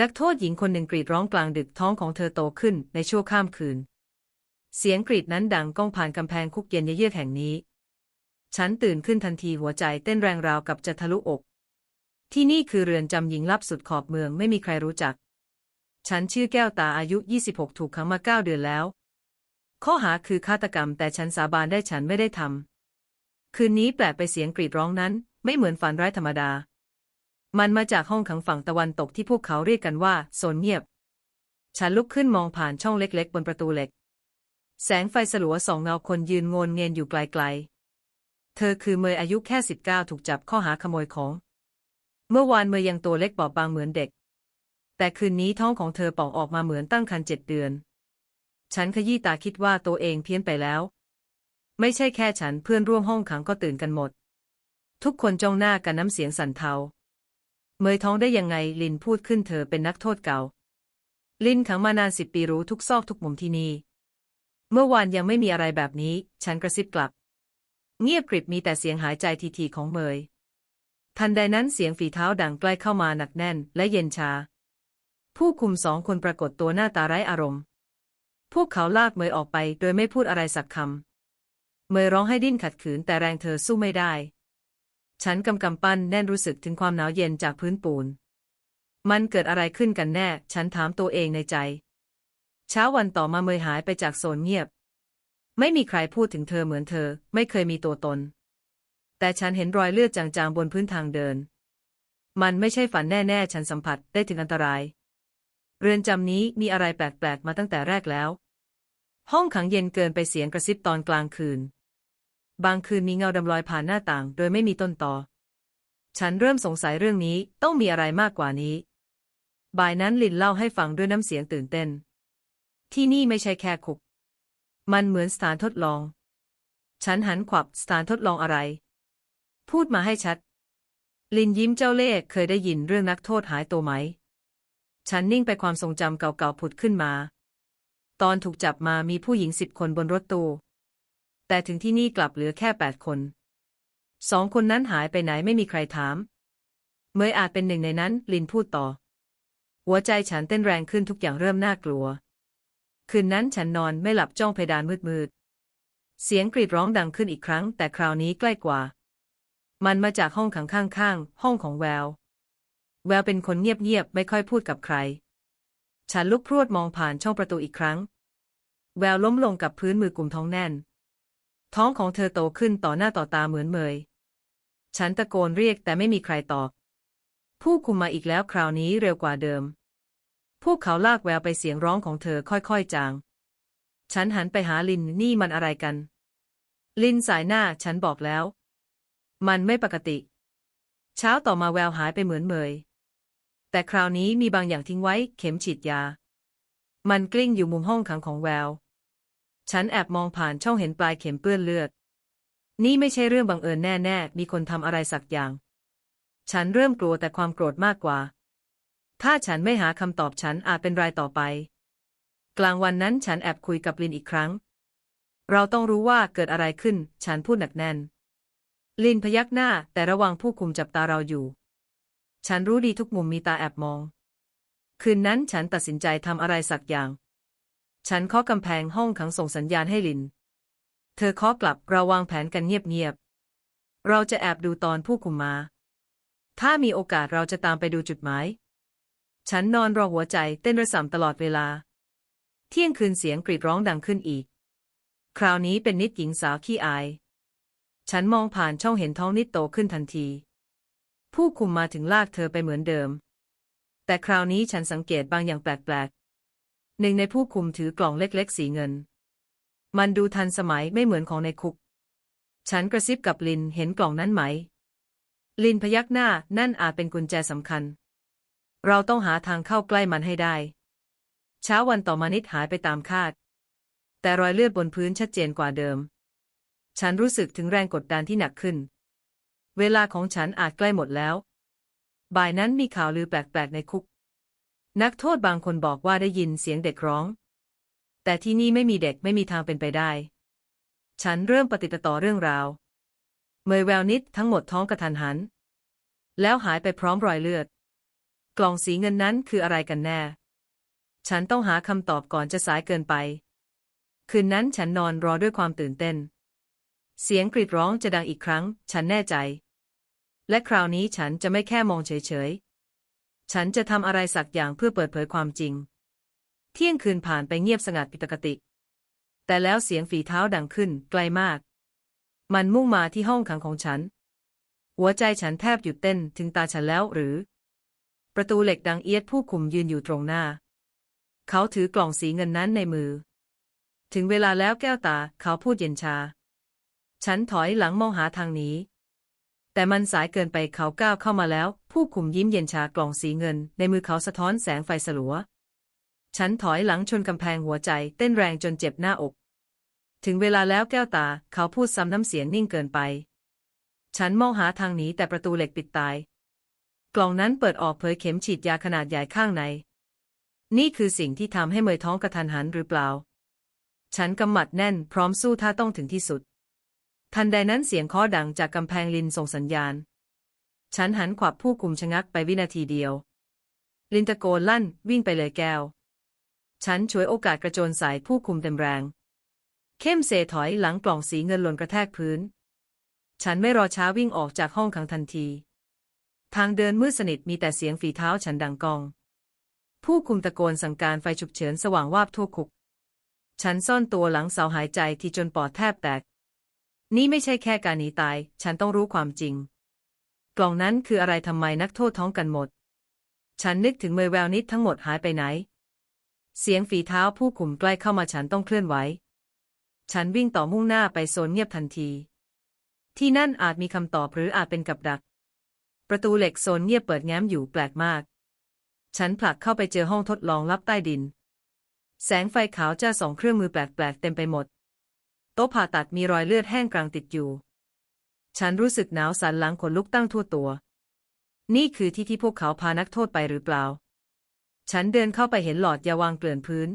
นักโทษหญิงคนหนึ่งกรีดร้องกลางดึกท้องของเธอโตขึ้นในชั่วข้ามคืน เสียงกรีดนั้นดังก้องผ่านกำแพงคุกเย็นเยือกแห่งนี้ ฉันตื่นขึ้นทันทีหัวใจเต้นแรงราวกับจะทะลุอก ที่นี่คือเรือนจำหญิงลับสุดขอบเมืองไม่มีใครรู้จัก ฉันชื่อแก้วตาอายุ 26 ถูกขังมาเก้าเดือนแล้ว ข้อหาคือฆาตกรรมแต่ฉันสาบานได้ฉันไม่ได้ทำคืนนี้แปลกไปเสียงกรีดร้องนั้น ไม่เหมือนฝันร้ายธรรมดา มันมาจากห้องขังฝั่งตะวันตกที่พวกเขาเรียกกันว่าโซนเงียบ ฉันลุกขึ้นมองผ่านช่องเล็กๆ บนประตูเหล็ก แสงไฟสลัวสองเงาคนยืนงนเงียนอยู่ไกลๆ เธอคือเมยอายุแค่ 19 ถูกจับข้อหาขโมยของ เมื่อวานเมยยังตัวเล็กบอบบางเหมือนเด็ก แต่คืนนี้ท้องของเธอป่องออกมาเหมือนตั้งครรภ์เจ็ดเดือน ฉันขยี้ตาคิดว่าตัวเองเพี้ยนไปแล้ว ไม่ใช่แค่ฉันเพื่อนร่วมห้องขังก็ตื่นกันหมด ทุกคนจ้องหน้ากันน้ำเสียงสั่นเทา เมยท้องได้ยังไงลินพูดขึ้นเธอเป็นนักโทษเก่า ลินขังมานานสิบปีรู้ทุกซอกทุกมุมที่นี่ เมื่อวานยังไม่มีอะไรแบบนี้ ฉันกระซิบกลับ เงียบกริบมีแต่เสียงหายใจทีๆของเมย ทันใดนั้นเสียงฝีเท้าดังใกล้เข้ามาหนักแน่นและเย็นชา ผู้คุมสองคนปรากฏตัวหน้าตาไร้อารมณ์ พวกเขาลากเมยออกไปโดยไม่พูดอะไรสักคำเมยร้องให้ดิ้นขัดขืนแต่แรงเธอสู้ไม่ได้ ฉันกำกำปั้นแน่นรู้สึกถึงความหนาวเย็นจากพื้นปูน มันเกิดอะไรขึ้นกันแน่ ฉันถามตัวเองในใจ เช้าวันต่อมาเมยหายไปจากโซนเงียบ ไม่มีใครพูดถึงเธอเหมือนเธอ ไม่เคยมีตัวตน แต่ฉันเห็นรอยเลือดจางๆบนพื้นทางเดิน มันไม่ใช่ฝันแน่ๆ ฉันสัมผัสได้ถึงอันตราย เรือนจำนี้มีอะไรแปลกๆมาตั้งแต่แรกแล้ว ห้องขังเย็นเกินไปเสียงกระซิบตอนกลางคืน บางคืนมีเงาดำลอยผ่านหน้าต่าง โดยไม่มีต้นตอ ฉันเริ่มสงสัยเรื่องนี้ต้องมีอะไรมากกว่านี้ บ่ายนั้นลินเล่าให้ฟังด้วยน้ำเสียงตื่นเต้น ที่นี่ไม่ใช่แค่คุก มันเหมือนสถานทดลอง ฉันหันขวับสถานทดลองอะไร พูดมาให้ชัด ลินยิ้มเจ้าเล่ห์เคยได้ยินเรื่องนักโทษหายตัวไหม ฉันนิ่งไปความทรงจำเก่าๆผุดขึ้นมา ตอนถูกจับมามีผู้หญิงสิบคนบนรถตู้ แต่ถึงที่นี่กลับเหลือแค่แปดคน สองคนนั้นหายไปไหนไม่มีใครถาม เมยอาจเป็นหนึ่งในนั้น ลินพูดต่อ หัวใจฉันเต้นแรงขึ้นทุกอย่างเริ่มน่ากลัว คืนนั้นฉันนอนไม่หลับจ้องเพดานมืดๆ เสียงกรีดร้องดังขึ้นอีกครั้ง แต่คราวนี้ใกล้กว่า มันมาจากห้องขังข้างๆ ห้องของแวว แววเป็นคนเงียบๆ ไม่ค่อยพูดกับใคร ฉันลุกพรวดมองผ่านช่องประตูอีกครั้ง แววล้มลงกับพื้นมือกลุ่มท้องแน่น ท้องของเธอโตขึ้นต่อหน้าต่อตาเหมือนเมย ฉันตะโกนเรียกแต่ไม่มีใครตอบ ผู้คุมมาอีกแล้วคราวนี้เร็วกว่าเดิม พวกเขาลากแววไปเสียงร้องของเธอค่อยๆจาง ฉันหันไปหาลินนี่มันอะไรกัน ลินสายหน้าฉันบอกแล้ว มันไม่ปกติ เช้าต่อมาแววหายไปเหมือนเมย แต่คราวนี้มีบางอย่างทิ้งไว้เข็มฉีดยา มันกลิ้งอยู่มุมห้องขังของแวว ฉันแอบมองผ่านช่องเห็นปลายเข็มเปื้อนเลือด นี่ไม่ใช่เรื่องบังเอิญแน่ๆ มีคนทำอะไรสักอย่าง ฉันเริ่มกลัวแต่ความโกรธมากกว่า ถ้าฉันไม่หาคำตอบฉันอาจเป็นรายต่อไป กลางวันนั้นฉันแอบคุยกับลินอีกครั้ง เราต้องรู้ว่าเกิดอะไรขึ้น ฉันพูดหนักแน่น ลินพยักหน้าแต่ระวังผู้คุมจับตาเราอยู่ ฉันรู้ดีทุกมุมมีตาแอบมอง คืนนั้นฉันตัดสินใจทำอะไรสักอย่าง ฉันเคาะกำแพงห้องขังส่งสัญญาณให้ลิน เธอเคาะกลับเราวางแผนกันเงียบๆ เราจะแอบดูตอนผู้คุมมา ถ้ามีโอกาสเราจะตามไปดูจุดหมาย ฉันนอนรอหัวใจเต้นระส่ำตลอดเวลา เที่ยงคืนเสียงกรีดร้องดังขึ้นอีก คราวนี้เป็นนิดหญิงสาวขี้อาย ฉันมองผ่านช่องเห็นท้องนิดโตขึ้นทันที ผู้คุมมาถึงลากเธอไปเหมือนเดิม แต่คราวนี้ฉันสังเกตบางอย่างแปลกๆ หนึ่งในผู้คุมถือกล่องเล็กๆ สีเงิน มันดูทันสมัยไม่เหมือนของในคุก ฉันกระซิบกับลินเห็นกล่องนั้นไหม ลินพยักหน้านั่นอาจเป็นกุญแจสำคัญ เราต้องหาทางเข้าใกล้มันให้ได้ เช้าวันต่อมานิดหายไปตามคาด แต่รอยเลือดบนพื้นชัดเจนกว่าเดิม ฉันรู้สึกถึงแรงกดดันที่หนักขึ้น เวลาของฉันอาจใกล้หมดแล้ว บ่ายนั้นมีข่าวลือแปลกๆในคุก นักโทษบางคนบอกว่าได้ยินเสียงเด็กร้อง แต่ที่นี่ไม่มีเด็กไม่มีทางเป็นไปได้ ฉันเริ่มปฏิติต่อเรื่องราว เมยแววนิดทั้งหมดท้องกระทันหัน แล้วหายไปพร้อมรอยเลือด กล่องสีเงินนั้นคืออะไรกันแน่ ฉันต้องหาคำตอบก่อนจะสายเกินไป คืนนั้นฉันนอนรอด้วยความตื่นเต้น เสียงกรีดร้องจะดังอีกครั้ง ฉันแน่ใจ และคราวนี้ฉันจะไม่แค่มองเฉยๆ ฉันจะทำอะไรสักอย่างเพื่อเปิดเผยความจริง เที่ยงคืนผ่านไปเงียบสงัดผิดปกติ แต่แล้วเสียงฝีเท้าดังขึ้นไกลมาก มันมุ่งมาที่ห้องขังของฉัน หัวใจฉันแทบหยุดเต้นถึงตาฉันแล้วหรือ ประตูเหล็กดังเอียดผู้คุมยืนอยู่ตรงหน้า เขาถือกล่องสีเงินนั้นในมือ ถึงเวลาแล้วแก้วตาเขาพูดเย็นชา ฉันถอยหลังมองหาทางหนี้ แต่มันสายเกินไปเขาก้าวเข้ามาแล้ว ผู้คุมยิ้มเย็นชากล่องสีเงิน ในมือเขาสะท้อนแสงไฟสลัว ฉันถอยหลังชนกำแพงหัวใจ เต้นแรงจนเจ็บหน้าอก ถึงเวลาแล้วแก้วตา เขาพูดซ้ำน้ำเสียงนิ่งเกินไป ฉันมองหาทางหนีแต่ประตูเหล็กปิดตาย กล่องนั้นเปิดออกเผยเข็มฉีดยาขนาดใหญ่ข้างใน นี่คือสิ่งที่ทำให้เมยท้องกระทันหันหรือเปล่า ฉันกำหมัดแน่นพร้อมสู้ถ้าต้องถึงที่สุด ทันใดนั้นเสียงเคาะดังจากกำแพงลินส่งสัญญาณ ฉันหันขวับผู้คุมชะงักไปวินาทีเดียว ลินตะโกนลั่นวิ่งไปเลยแก้ว ฉันฉวยโอกาสกระโจนใส่ผู้คุมเต็มแรง เข้มเสถอยหลังกล่องสีเงินหล่นกระแทกพื้น ฉันไม่รอช้าวิ่งออกจากห้องขังทันที ทางเดินมืดสนิทมีแต่เสียงฝีเท้าฉันดังกอง ผู้คุมตะโกนสั่งการไฟฉุกเฉินสว่างวาบทั่วคุก ฉันซ่อนตัวหลังเสาหายใจที่จนปอดแทบแตก นี่ไม่ใช่แค่การหนีตาย ฉันต้องรู้ความจริง กล่องนั้นคืออะไรทำไมนักโทษท้องกันหมด ฉันนึกถึงเมย์แววนิดทั้งหมดหายไปไหน เสียงฝีเท้าผู้คุมใกล้เข้ามาฉันต้องเคลื่อนไหว ฉันวิ่งต่อมุ่งหน้าไปโซนเงียบทันที ที่นั่นอาจมีคำตอบหรืออาจเป็นกับดัก ประตูเหล็กโซนเงียบเปิดแง้มอยู่แปลกมาก ฉันผลักเข้าไปเจอห้องทดลองลับใต้ดิน แสงไฟขาวจ้าสองเครื่องมือแปลกๆเต็มไปหมด โต๊ะผ่าตัดมีรอยเลือดแห้งกลางติดอยู่ ฉันรู้สึกหนาวสันหลังขนลุกตั้งทั่วตัว นี่คือที่ที่พวกเขาพานักโทษไปหรือเปล่า ฉันเดินเข้าไปเห็นหลอดยาวางเกลื่อนพื้น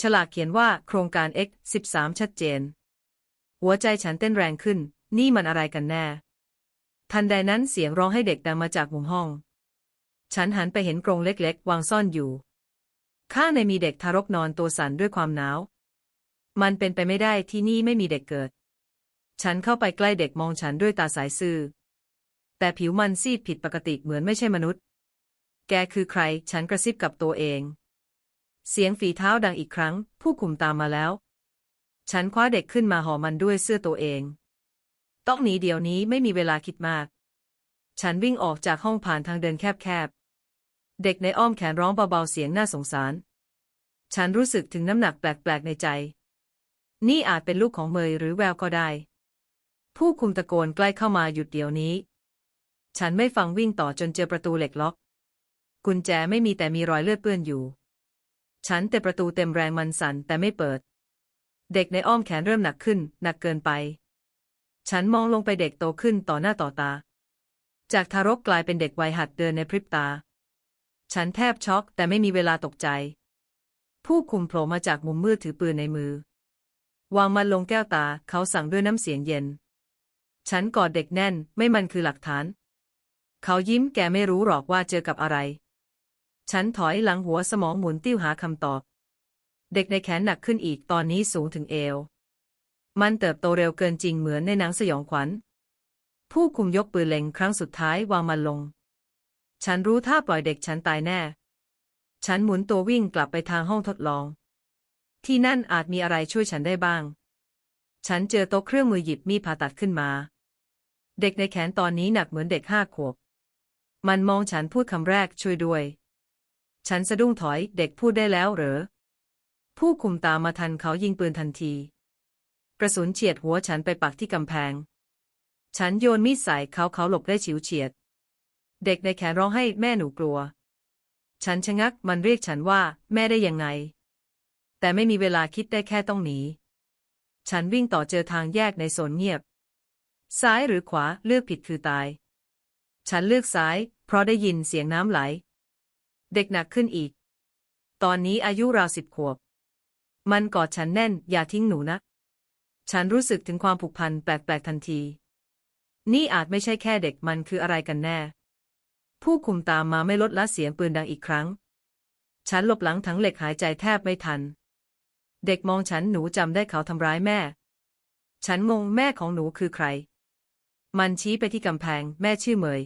ฉลากเขียนว่าโครงการ X 13 ชัดเจน หัวใจฉันเต้นแรงขึ้น นี่มันอะไรกันแน่ ทันใดนั้นเสียงร้องให้เด็กดังมาจากมุมห้อง ฉันหันไปเห็นกรงเล็ก ๆ วางซ่อนอยู่ ข้างในมีเด็กทารกนอนตัวสั่นด้วยความหนาว มันเป็นไปไม่ได้ที่นี่ไม่มีเด็กเกิด ฉันเข้าไปใกล้เด็กมองฉันด้วยตาสายซื่อ แต่ผิวมันซีดผิดปกติเหมือนไม่ใช่มนุษย์ แกคือใคร ฉันกระซิบกับตัวเอง เสียงฝีเท้าดังอีกครั้ง ผู้คุมตามมาแล้ว ฉันคว้าเด็กขึ้นมาห่อมันด้วยเสื้อตัวเอง ต้องหนีเดี๋ยวนี้ไม่มีเวลาคิดมาก ฉันวิ่งออกจากห้องผ่านทางเดินแคบๆ เด็กในอ้อมแขนร้องเบาๆเสียงน่าสงสาร ฉันรู้สึกถึงน้ำหนักแปลกๆในใจ นี่อาจเป็นลูกของเมยหรือแววก็ได้ ผู้คุมตะโกนใกล้เข้ามาหยุดเดี๋ยวนี้ ฉันไม่ฟังวิ่งต่อจนเจอประตูเหล็กล็อก กุญแจไม่มีแต่มีรอยเลือดเปื้อนอยู่ ฉันแต่ประตูเต็มแรงมันสั่นแต่ไม่เปิด เด็กในอ้อมแขนเริ่มหนักขึ้น หนักเกินไป ฉันมองลงไปเด็กโตขึ้นต่อหน้าต่อตา จากทารกกลายเป็นเด็กวัยหัดเดินในพริบตา ฉันแทบช็อกแต่ไม่มีเวลาตกใจ ผู้คุมโผล่มาจากมุมมืดถือปืนในมือ วางมันลงแก้วตาเขาสั่งด้วยน้ำเสียงเย็น ฉันกอดเด็กแน่น ไม่มันคือหลักฐาน เขายิ้มแกไม่รู้หรอกว่าเจอกับอะไร ฉันถอยหลังหัวสมองหมุนติ้วหาคำตอบ เด็กในแขนหนักขึ้นอีกตอนนี้สูงถึงเอว มันเติบโตเร็วเกินจริงเหมือนในหนังสยองขวัญ ผู้คุมยกปืนเล็งครั้งสุดท้ายวางมันลง ฉันรู้ถ้าปล่อยเด็กฉันตายแน่ ฉันหมุนตัววิ่งกลับไปทางห้องทดลอง ที่นั่นอาจมีอะไรช่วยฉันได้บ้างฉันเจอโต๊ะเครื่องมือหยิบมีดผ่าตัดขึ้นมา เด็กในแขนตอนนี้หนักเหมือนเด็กห้าขวบ มันมองฉันพูดคำแรกช่วยด้วย ฉันสะดุ้งถอยเด็กพูดได้แล้วเหรอ ผู้คุมตามมาทันเขายิงปืนทันที กระสุนเฉียดหัวฉันไปปักที่กำแพง ฉันโยนมีดใส่เขาเขาหลบได้ฉิวเฉียด เด็กในแขนร้องให้แม่หนูกลัว ฉันชะงักมันเรียกฉันว่าแม่ได้ยังไง แต่ไม่มีเวลาคิดได้แค่ต้องหนี ฉันวิ่งต่อเจอทางแยกในโซนเงียบ ซ้ายหรือขวาเลือกผิดคือตาย ฉันเลือกซ้าย เพราะได้ยินเสียงน้ำไหล เด็กหนักขึ้นอีก ตอนนี้อายุราวสิบขวบ มันกอดฉันแน่น อย่าทิ้งหนูนะ ฉันรู้สึกถึงความผูกพันแปลกๆทันที นี่อาจไม่ใช่แค่เด็กมันคืออะไรกันแน่ ผู้คุมตามมาไม่ลดละเสียงปืนดังอีกครั้ง ฉันหลบหลังถังเหล็กหายใจแทบไม่ทัน เด็กมองฉันหนูจำได้เขาทำร้ายแม่ ฉันงงแม่ของหนูคือใคร มันชี้ไปที่กำแพง แม่ชื่อเมย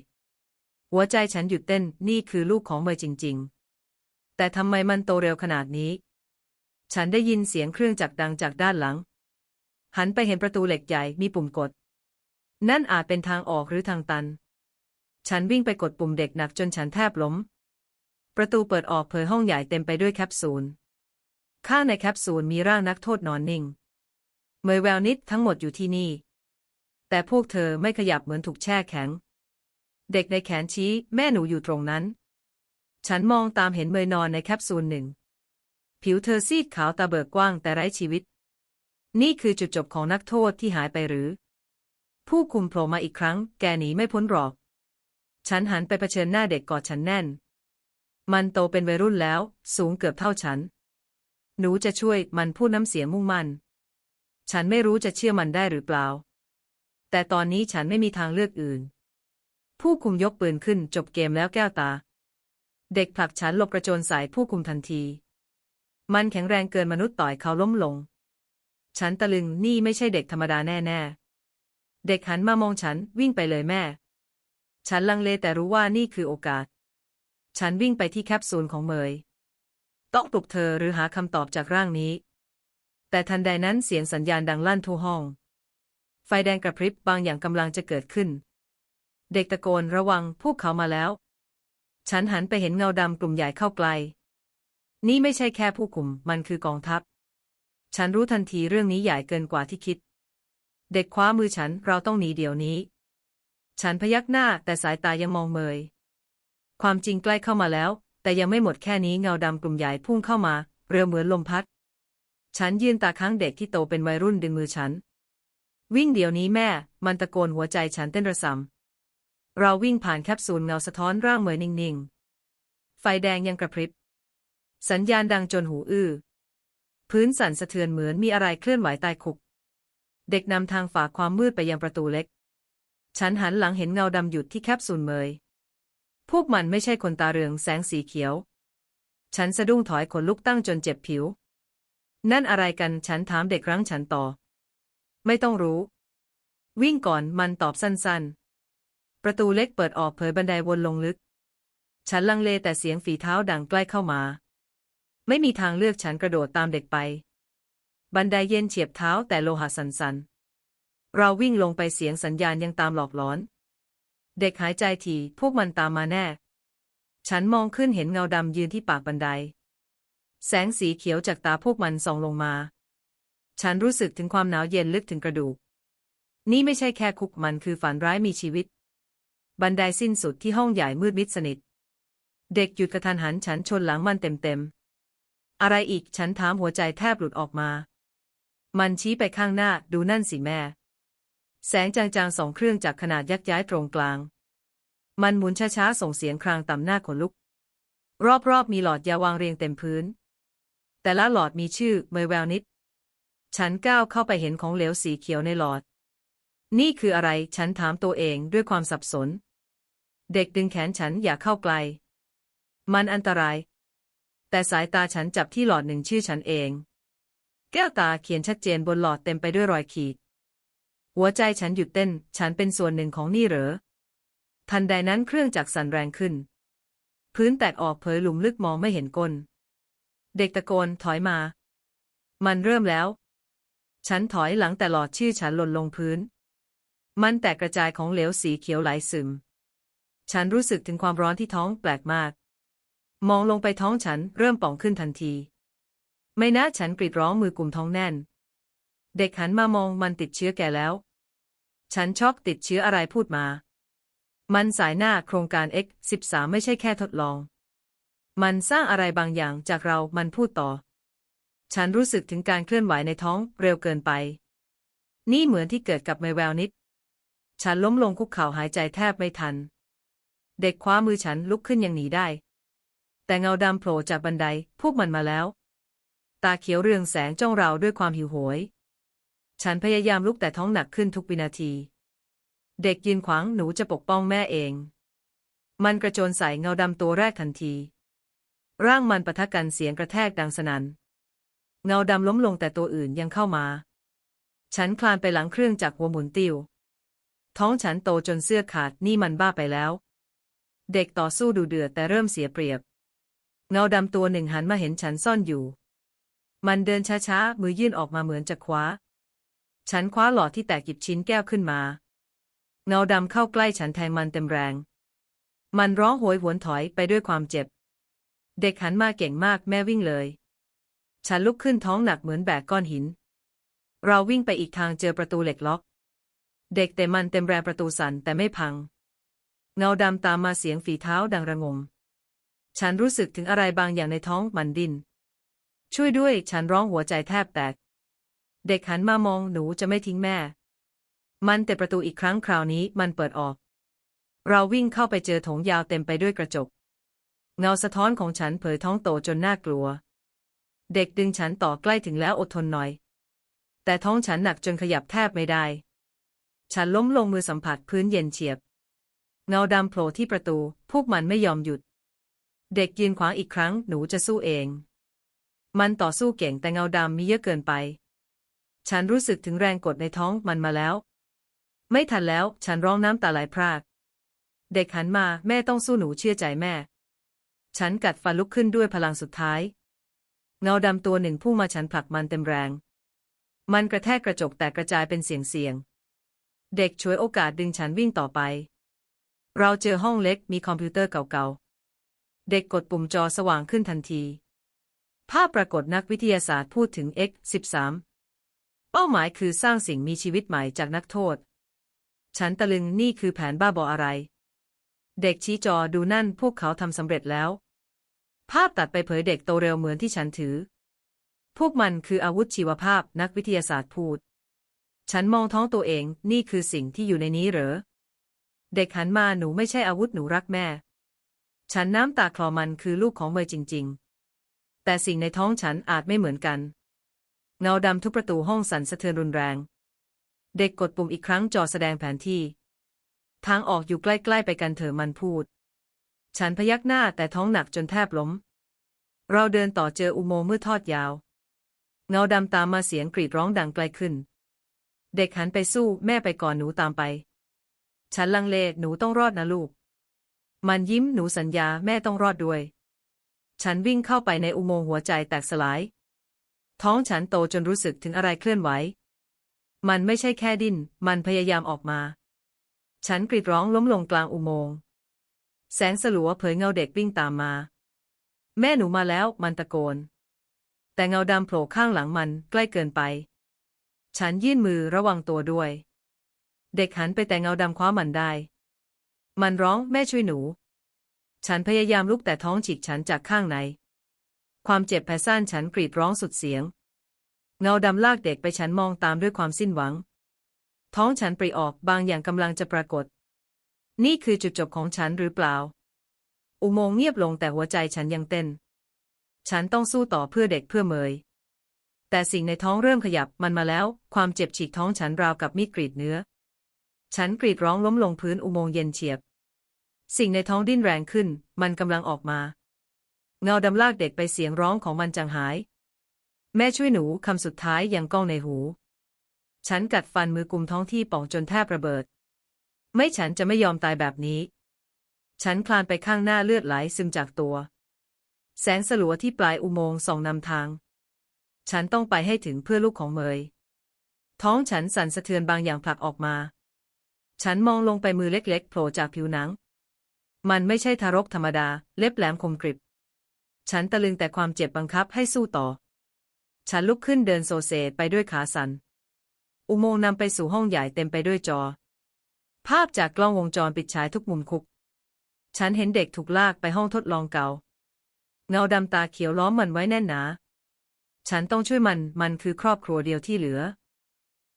หัวใจฉันหยุดเต้น นี่คือลูกของเมยจริง ๆ แต่ทำไมมันโตเร็วขนาดนี้ ฉันได้ยินเสียงเครื่องจักรดังจากด้านหลัง หันไปเห็นประตูเหล็กใหญ่มีปุ่มกด นั่นอาจเป็นทางออกหรือทางตัน ฉันวิ่งไปกดปุ่มเด็กหนักจนฉันแทบล้ม ประตูเปิดออกเผยห้องใหญ่เต็มไปด้วยแคปซูล ข้างในแคปซูลมีร่างนักโทษนอนนิ่ง เมยแววนิดทั้งหมดอยู่ที่นี่ แต่พวกเธอไม่ขยับเหมือนถูกแช่แข็ง เด็กในแขนชี้แม่หนูอยู่ตรงนั้น ฉันมองตามเห็นเมยนอนในแคปซูลหนึ่ง ผิวเธอซีดขาวตาเบิกกว้างแต่ไร้ชีวิต นี่คือจุดจบของนักโทษที่หายไปหรือ ผู้คุมโผล่มาอีกครั้ง แกหนีไม่พ้นหรอก ฉันหันไปเผชิญหน้าเด็กกอดฉันแน่น มันโตเป็นวัยรุ่นแล้ว สูงเกือบเท่าฉัน หนูจะช่วยมันพูดน้ำเสียงมุ่งมั่น ฉันไม่รู้จะเชื่อมันได้หรือเปล่า แต่ตอนนี้ฉันไม่มีทางเลือกอื่น ผู้คุมยกปืนขึ้นจบเกมแล้วแก้วตา เด็กผลักฉันหลบกระโจนใส่ผู้คุมทันที มันแข็งแรงเกินมนุษย์ต่อยเขาล้มลง ฉันตะลึงนี่ไม่ใช่เด็กธรรมดาแน่ๆ เด็กหันมามองฉันวิ่งไปเลยแม่ ฉันลังเลแต่รู้ว่านี่คือโอกาส ฉันวิ่งไปที่แคปซูลของเมย ต้องปลุกเธอหรือหาคำตอบจากร่างนี้ แต่ทันใดนั้นเสียงสัญญาณดังลั่นทั่วห้อง ไฟแดงกระพริบบางอย่างกำลังจะเกิดขึ้น เด็กตะโกนระวังพวกเขามาแล้ว ฉันหันไปเห็นเงาดำกลุ่มใหญ่เข้าใกล นี่ไม่ใช่แค่ผู้คุมมันคือกองทัพ ฉันรู้ทันทีเรื่องนี้ใหญ่เกินกว่าที่คิด เด็กคว้ามือฉันเราต้องหนีเดี๋ยวนี้ ฉันพยักหน้าแต่สายตายังมองเมย ความจริงใกล้เข้ามาแล้ว แต่ยังไม่หมดแค่นี้เงาดำกลุ่มใหญ่พุ่งเข้ามา เร็วเหมือนลมพัด ฉันยืนตาค้างเด็กที่โตเป็นวัยรุ่นดึงมือฉัน วิ่งเดี๋ยวนี้แม่ มันตะโกนหัวใจฉันเต้นระสำ เราวิ่งผ่านแคปซูลเงาสะท้อนร่างเหมยนิ่งๆ ไฟแดงยังกระพริบ สัญญาณดังจนหูอื้อ พื้นสั่นสะเทือนเหมือนมีอะไรเคลื่อนไหวใต้คุก เด็กนำทางฝ่าความมืดไปยังประตูเล็ก ฉันหันหลังเห็นเงาดำหยุดที่แคปซูลเมย พวกมันไม่ใช่คนตาเรืองแสงสีเขียว ฉันสะดุ้งถอยขนลุกตั้งจนเจ็บผิว นั่นอะไรกัน ฉันถามเด็กรั้งฉันต่อ ไม่ต้องรู้ วิ่งก่อนมันตอบสั้นๆ ประตูเล็กเปิดออกเผยบันไดวนลงลึก ฉันลังเลแต่เสียงฝีเท้าดังใกล้เข้ามา ไม่มีทางเลือกฉันกระโดดตามเด็กไป บันไดเย็นเฉียบเท้าแต่โลหะสันๆเราวิ่งลงไปเสียงสัญญาณยังตามหลอกหลอน เด็กหายใจทีพวกมันตามมาแน่ ฉันมองขึ้นเห็นเงาดำยืนที่ปากบันได แสงสีเขียวจากตาพวกมันส่องลงมา ฉันรู้สึกถึงความหนาวเย็นลึกถึงกระดูก นี่ไม่ใช่แค่คุกมันคือฝันร้ายมีชีวิต บันไดสิ้นสุดที่ห้องใหญ่มืดมิดสนิท เด็กหยุดกระทันหันฉันชนหลังมันเต็มๆ อะไรอีกฉันถามหัวใจแทบหลุดออกมา มันชี้ไปข้างหน้าดูนั่นสิแม่ แสงจางๆสองเครื่องจากขนาดยักย้ายตรงกลาง มันหมุนช้าๆส่งเสียงครางต่ำหน้าขนลุก รอบๆมีหลอดยาวางเรียงเต็มพื้น แต่ละหลอดมีชื่อเมยแววนิด ฉันก้าวเข้าไปเห็นของเหลวสีเขียวในหลอด นี่คืออะไร ฉันถามตัวเองด้วยความสับสน เด็กดึงแขนฉันอย่าเข้าใกล มันอันตราย แต่สายตาฉันจับที่หลอดหนึ่งชื่อฉันเอง แก้วตาเขียนชัดเจนบนหลอดเต็มไปด้วยรอยขีด หัวใจฉันหยุดเต้น ฉันเป็นส่วนหนึ่งของนี่เหรอ ทันใดนั้นเครื่องจักรสั่นแรงขึ้น พื้นแตกออกเผยหลุมลึกมองไม่เห็นก้น เด็กตะโกนถอยมา มันเริ่มแล้ว ฉันถอยหลังแต่หลอดชื่อฉันหล่นลงพื้น มันแตกกระจายของเหลวสีเขียวไหลซึม ฉันรู้สึกถึงความร้อนที่ท้องแปลกมาก มองลงไปท้องฉันเริ่มป่องขึ้นทันที ไม่นะฉันกรีดร้องมือกลุ่มท้องแน่น เด็กหันมามองมันติดเชื้อแก่แล้ว ฉันช็อกติดเชื้ออะไรพูดมา มันสายหน้าโครงการ X13 ไม่ใช่แค่ทดลอง มันสร้างอะไรบางอย่างจากเรามันพูดต่อ ฉันรู้สึกถึงการเคลื่อนไหวในท้องเร็วเกินไป นี่เหมือนที่เกิดกับเมแววนิด ฉันล้มลงคุกเข่าหายใจแทบไม่ทัน เด็กคว้ามือฉันลุกขึ้นยังหนีได้ แต่เงาดำโผล่จากบันไดพวกมันมาแล้ว ตาเขียวเรืองแสงจ้องเราด้วยความหิวโหย ฉันพยายามลุกแต่ท้องหนักขึ้นทุกวินาที เด็กยืนขวางหนูจะปกป้องแม่เอง มันกระโจนใส่เงาดำตัวแรกทันที ร่างมันปะทะกันเสียงกระแทกดังสนัน่น เงาดำล้มลงแต่ตัวอื่นยังเข้ามา ฉันคลานไปหลังเครื่องจากหัวหมุนติว ท้องฉันโตจนเสื้อขาดนี่มันบ้าไปแล้ว เด็กต่อสู้ดูเดือดแต่เริ่มเสียเปรียบ เงาดำตัวหนึ่งหันมาเห็นฉันซ่อนอยู่ มันเดินช้าๆ มือยื่นออกมาเหมือนจะคว้า ฉันคว้าหลอดที่แตกหยิบชิ้นแก้วขึ้นมา เงาดำเข้าใกล้ฉันแทงมันเต็มแรง มันร้องโหยหวนถอยไปด้วยความเจ็บ เด็กหันมาเก่งมากแม่วิ่งเลย ฉันลุกขึ้นท้องหนักเหมือนแบกก้อนหิน เราวิ่งไปอีกทางเจอประตูเหล็กล็อก เด็กแต่มันเต็มแรงประตูสั่นแต่ไม่พัง เงาดำตามมาเสียงฝีเท้าดังระงม ฉันรู้สึกถึงอะไรบางอย่างในท้องมันดินช่วยด้วยฉันร้องหัวใจแทบแตก เด็กหันมามองหนูจะไม่ทิ้งแม่ มันแต่ประตูอีกครั้งคราวนี้มันเปิดออก เราวิ่งเข้าไปเจอถงยาวเต็มไปด้วยกระจก เงาสะท้อนของฉันเผยท้องโตจนน่ากลัว เด็กดึงฉันต่อใกล้ถึงแล้วอดทนหน่อย แต่ท้องฉันหนักจนขยับแทบไม่ได้ ฉันล้มลงมือสัมผัสพื้นเย็นเฉียบ เงาดำโผล่ที่ประตู พวกมันไม่ยอมหยุด เด็กยืนขวางอีกครั้งหนูจะสู้เอง มันต่อสู้เก่งแต่เงาดำมีเยอะเกินไป ฉันรู้สึกถึงแรงกดในท้องมันมาแล้ว ไม่ทันแล้วฉันร้องน้ำตาไหลพราก เด็กหันมาแม่ต้องสู้หนูเชื่อใจแม่ ฉันกัดฟันลุกขึ้นด้วยพลังสุดท้าย เงาดำตัวหนึ่งพุ่งมาฉันผลักมันเต็มแรง มันกระแทกกระจกแตกกระจายเป็นเสียงเสียง เด็กช่วยโอกาสดึงฉันวิ่งต่อไป เราเจอห้องเล็กมีคอมพิวเตอร์เก่าๆ เด็กกดปุ่มจอสว่างขึ้นทันที ภาพปรากฏนักวิทยาศาสตร์พูดถึง X13 เป้าหมายคือสร้างสิ่งมีชีวิตใหม่จากนักโทษ ฉันตะลึงนี่คือแผนบ้าบออะไร เด็กชี้จอดูนั่นพวกเขาทำสำเร็จแล้ว ภาพตัดไปเผยเด็กโตเร็วเหมือนที่ฉันถือ พวกมันคืออาวุธชีวภาพนักวิทยาศาสตร์พูด ฉันมองท้องตัวเอง นี่คือสิ่งที่อยู่ในนี้เหรอ เด็กหันมาหนูไม่ใช่อาวุธหนูรักแม่ ฉันน้ำตาคลอมันคือลูกของเมย์จริง ๆ แต่สิ่งในท้องฉันอาจไม่เหมือนกัน เงาดำทุกประตูห้องสั่นสะเทือนรุนแรง เด็กกดปุ่มอีกครั้งจอแสดงแผนที่ ทางออกอยู่ใกล้ ๆ ไปกันเถอะมันพูด ฉันพยักหน้าแต่ท้องหนักจนแทบล้ม เราเดินต่อเจออุโมงค์มืดทอดยาว เงาดำตามมาเสียงกรีดร้องดังไกลขึ้น เด็กหันไปสู้แม่ไปก่อนหนูตามไป ฉันลังเลหนูต้องรอดนะลูก มันยิ้มหนูสัญญาแม่ต้องรอดด้วย ฉันวิ่งเข้าไปในอุโมงค์หัวใจแตกสลาย ท้องฉันโตจนรู้สึกถึงอะไรเคลื่อนไหว มันไม่ใช่แค่ดิ้น มันพยายามออกมา ฉันกรีดร้องล้มลงกลางอุโมงค์ แสงสลัวเผยเงาเด็กวิ่งตามมา แม่หนูมาแล้วมันตะโกน แต่เงาดำโผล่ข้างหลังมันใกล้เกินไป ฉันยื่นมือระวังตัวด้วย เด็กหันไปแต่เงาดำคว้ามันได้ มันร้องแม่ช่วยหนู ฉันพยายามลุกแต่ท้องฉีกฉันจากข้างใน ความเจ็บแผลซ่านฉันกรีดร้องสุดเสียง เงาดำลากเด็กไปฉันมองตามด้วยความสิ้นหวัง ท้องฉันปริออกบางอย่างกำลังจะปรากฏ นี่คือจุดจบของฉันหรือเปล่า อุโมงค์เงียบลงแต่หัวใจฉันยังเต้น ฉันต้องสู้ต่อเพื่อเด็กเพื่อเมย แต่สิ่งในท้องเริ่มขยับมันมาแล้ว ความเจ็บฉีกท้องฉันราวกับมีดกรีดเนื้อ ฉันกรีดร้องล้มลงพื้นอุโมงค์เย็นเฉียบ สิ่งในท้องดิ้นแรงขึ้น มันกำลังออกมา เงาดำลากเด็กไปเสียงร้องของมันจางหาย แม่ช่วยหนูคำสุดท้ายยังก้องในหู ฉันกัดฟันมือกุมท้องที่ป่องจนแทบระเบิด ไม่ฉันจะไม่ยอมตายแบบนี้ ฉันคลานไปข้างหน้าเลือดไหลซึมจากตัว แสงสลัวที่ปลายอุโมงค์ส่องนำทาง ฉันต้องไปให้ถึงเพื่อลูกของเมย ท้องฉันสั่นสะเทือนบางอย่างผลักออกมา ฉันมองลงไปมือเล็กๆโผล่จากผิวหนัง มันไม่ใช่ทารกธรรมดา เล็บแหลมคมกริบ ฉันตะลึงแต่ความเจ็บบังคับให้สู้ต่อ ฉันลุกขึ้นเดินโซเซไปด้วยขาสัน่นอุโมงค์นำไปสู่ห้องใหญ่เต็มไปด้วยจอ ภาพจากกล้องวงจรปิดฉายทุกมุมคุก ฉันเห็นเด็กถูกลากไปห้องทดลองเก่า เงาดำตาเขียวล้อมมันไว้แน่นหนา ฉันต้องช่วยมัน มันคือครอบครัวเดียวที่เหลือ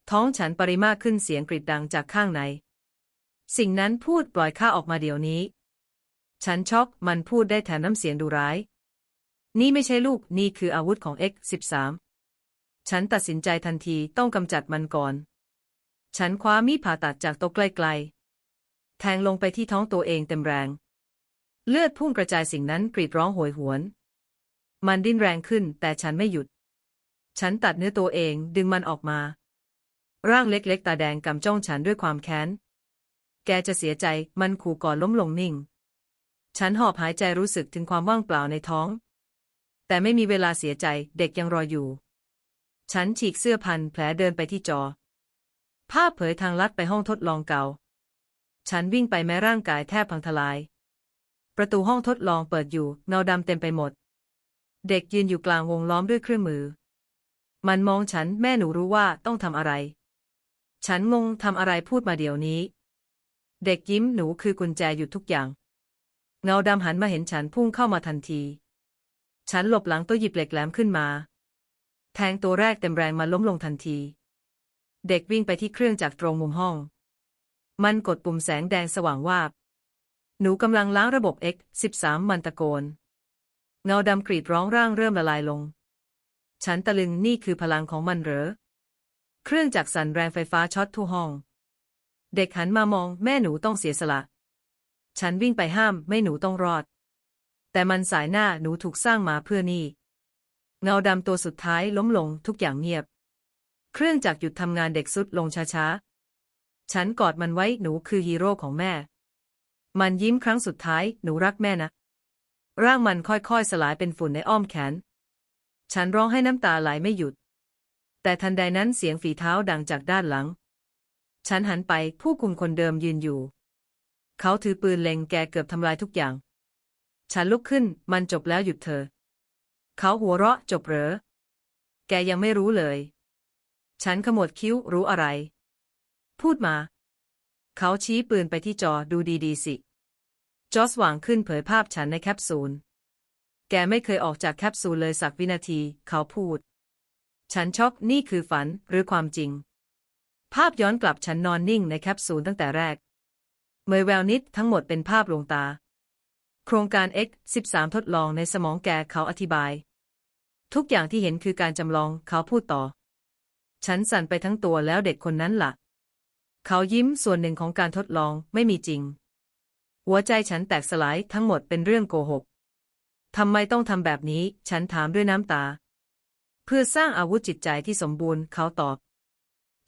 ท้องฉันปริมาขึ้นเสียงกรีดดังจากข้างใน สิ่งนั้นพูดปล่อยข้าออกมาเดี๋ยวนี้ ฉันช็อก มันพูดได้แถมน้ำเสียงดูร้าย นี่ไม่ใช่ลูก นี่คืออาวุธของ X13 ฉันตัดสินใจทันทีต้องกำจัดมันก่อน ฉันคว้ามีดผ่าตัดจากโต๊ะใกล้ๆ แทงลงไปที่ท้องตัวเองเต็มแรง เลือดพุ่งกระจายสิ่งนั้นกรีดร้องโหยหวน มันดิ้นแรงขึ้นแต่ฉันไม่หยุด ฉันตัดเนื้อตัวเองดึงมันออกมา ร่างเล็กๆ ตาแดงกำจ้องฉันด้วยความแค้น แกจะเสียใจมันขู่ก่อนล้มลงนิ่ง ฉันหอบหายใจรู้สึกถึงความว่างเปล่าในท้อง แต่ไม่มีเวลาเสียใจเด็กยังรออยู่ ฉันฉีกเสื้อพันแผลเดินไปที่จอ ภาพเผยทางลัดไปห้องทดลองเก่า ฉันวิ่งไปแม้ร่างกายแทบพังทลาย ประตูห้องทดลองเปิดอยู่เงาดำเต็มไปหมด เด็กยืนอยู่กลางวงล้อมด้วยเครื่องมือ มันมองฉันแม่หนูรู้ว่าต้องทำอะไร ฉันงงทำอะไรพูดมาเดี๋ยวนี้ เด็กยิ้มหนูคือกุญแจหยุดทุกอย่าง เงาดำหันมาเห็นฉันพุ่งเข้ามาทันที ฉันหลบหลังตัวหยิบเหล็กแหลมขึ้นมา แทงตัวแรกเต็มแรงมันล้มลงทันที เด็กวิ่งไปที่เครื่องจากตรงมุมห้อง มันกดปุ่มแสงแดงสว่างวาบ หนูกำลังล้างระบบ X 13 มันตะโกน เงาดำกรีดร้องร่างเริ่มละลายลง ฉันตะลึงนี่คือพลังของมันเหรอ เครื่องจักรสั่นแรงไฟฟ้าช็อตทั่วห้อง เด็กหันมามองแม่หนูต้องเสียสละ ฉันวิ่งไปห้ามไม่หนูต้องรอด แต่มันสายหน้าหนูถูกสร้างมาเพื่อนี่ เงาดำตัวสุดท้ายล้มลงทุกอย่างเงียบ เครื่องจักรหยุดทำงานเด็กสุดลงช้าๆ ฉันกอดมันไว้หนูคือฮีโร่ของแม่ มันยิ้มครั้งสุดท้ายหนูรักแม่นะ ร่างมันค่อยๆ สลายเป็นฝุ่นในอ้อมแขน ฉันร้องให้น้ำตาไหลไม่หยุด แต่ทันใดนั้นเสียงฝีเท้าดังจากด้านหลัง ฉันหันไปผู้คุมคนเดิมยืนอยู่ เขาถือปืนเล็งแกเกือบทำลายทุกอย่าง ฉันลุกขึ้นมันจบแล้วหยุดเธอ เขาหัวเราะจบเหรอ แกยังไม่รู้เลย ฉันขมวดคิ้วรู้อะไร พูดมา เขาชี้ปืนไปที่จอดูดีๆสิ จอสว่างขึ้นเผยภาพฉันในแคปซูล แกไม่เคยออกจากแคปซูลเลยสักวินาที เขาพูด ฉันช็อกนี่คือฝันหรือความจริง ภาพย้อนกลับฉันนอนนิ่งในแคปซูลตั้งแต่แรก เมยแววนิดทั้งหมดเป็นภาพลวงตา โครงการ X 13 ทดลองในสมองแกเขาอธิบาย ทุกอย่างที่เห็นคือการจำลองเขาพูดต่อ ฉันสั่นไปทั้งตัวแล้วเด็กคนนั้นละ่ะ เขายิ้มส่วนหนึ่งของการทดลองไม่มีจริง หัวใจฉันแตกสลายทั้งหมดเป็นเรื่องโกหกทำไมต้องทำแบบนี้ ฉันถามด้วยน้ำตา เพื่อสร้างอาวุธจิตใจที่สมบูรณ์เขาตอบ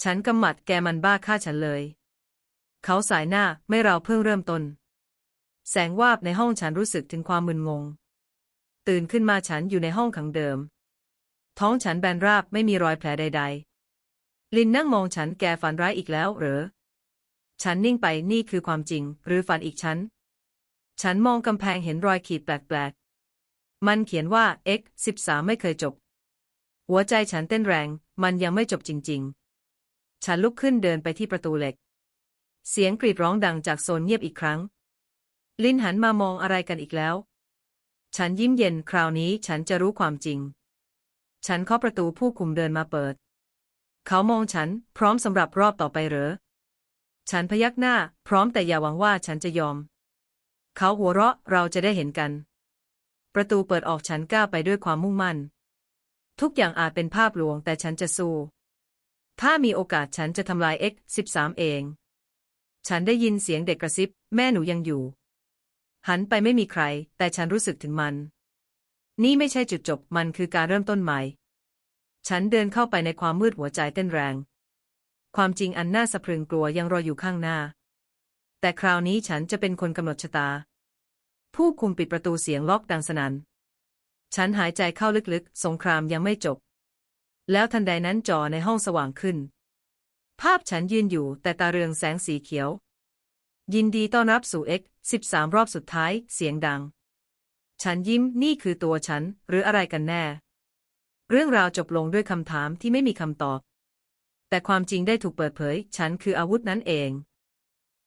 ฉันกำหมัดแกมันบ้าฆ่าฉันเลย เขาสายหน้าไม่เราเพิ่งเริ่มต้น แสงวาบในห้องฉันรู้สึกถึงความมึนงง ตื่นขึ้นมาฉันอยู่ในห้องขังเดิม ท้องฉันแบนราบไม่มีรอยแผลใด ๆ ลินนั่งมองฉันแกฝันร้ายอีกแล้วเหรอฉันนิ่งไปนี่คือความจริง หรือฝันอีกฉัน ฉันมองกำแพงเห็นรอยขีดแปลกๆ มันเขียนว่า X 13ไม่เคยจบ หัวใจฉันเต้นแรง มันยังไม่จบจริง ๆ ฉันลุกขึ้นเดินไปที่ประตูเหล็ก เสียงกรีดร้องดังจากโซนเงียบอีกครั้ง ลินหันมามองอะไรกันอีกแล้ว ฉันยิ้มเย็นคราวนี้ฉันจะรู้ความจริง ฉันเคาะประตูผู้คุมเดินมาเปิด เขามองฉัน พร้อมสำหรับรอบต่อไปเหรอ ฉันพยักหน้า พร้อมแต่อย่าหวังว่าฉันจะยอม เขาหัวเราะเราจะได้เห็นกัน ประตูเปิดออกฉันก้าวไปด้วยความมุ่งมั่น ทุกอย่างอาจเป็นภาพลวงแต่ฉันจะสู้ ถ้ามีโอกาสฉันจะทำลาย X 13 เอง ฉันได้ยินเสียงเด็กกระซิบ แม่หนูยังอยู่ หันไปไม่มีใคร แต่ฉันรู้สึกถึงมัน นี่ไม่ใช่จุดจบมันคือการเริ่มต้นใหม่ ฉันเดินเข้าไปในความมืดหัวใจเต้นแรง ความจริงอันน่าสะพรึงกลัวยังรออยู่ข้างหน้า แต่คราวนี้ฉันจะเป็นคนกำหนดชะตา ผู้คุมปิดประตูเสียงล็อกดังสนัน่น ฉันหายใจเข้าลึกๆ สงครามยังไม่จบ แล้วทันใดนั้นจอในห้องสว่างขึ้น ภาพฉันยืนอยู่แต่ตาเรืองแสงสีเขียว ยินดีต้อนรับสู่ X 13รอบสุดท้าย เสียงดัง ฉันยิ้มนี่คือตัวฉันหรืออะไรกันแน่ เรื่องราวจบลงด้วยคำถามที่ไม่มีคำตอบ แต่ความจริงได้ถูกเปิดเผย ฉันคืออาวุธนั้นเอง